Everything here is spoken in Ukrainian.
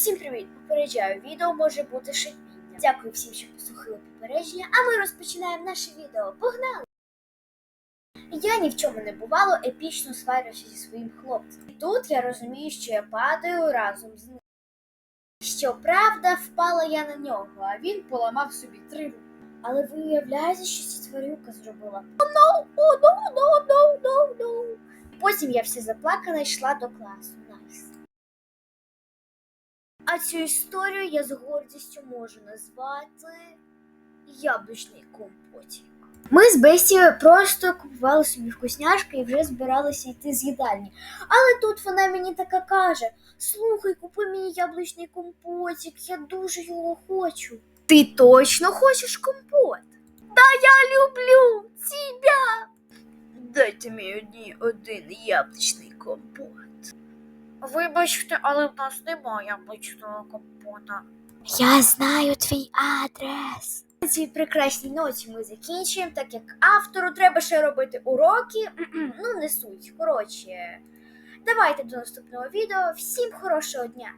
Всім привіт! Попереджаю, відео може бути шипіння. Дякую всім, що послухали попередження, а ми розпочинаємо наше відео. Погнали! Я ні в чому не бувало, епічно сварюся зі своїм хлопцем. І тут я розумію, що я падаю разом з ним. Щоправда, впала я на нього, а він поламав собі три руки. Але виявляється, що ця тварюка зробила. О, no. Потім я вся заплакана йшла до класу. Найс. А цю історію я з гордістю можу назвати яблучний компотик. Ми з Бесі просто купували собі вкусняшки і вже збиралися йти з їдальні. Але тут вона мені така каже: слухай, купи мені яблучний компотик, я дуже його хочу. Ти точно хочеш компот? Та я люблю тебя! Дайте мені один яблучний компот. Вибачте, але в нас немає яблучного компота. Я знаю твій адрес. На цій прекрасній ноті ми закінчуємо, так як автору треба ще робити уроки. ну, не суть. Коротше, давайте до наступного відео. Всім хорошого дня!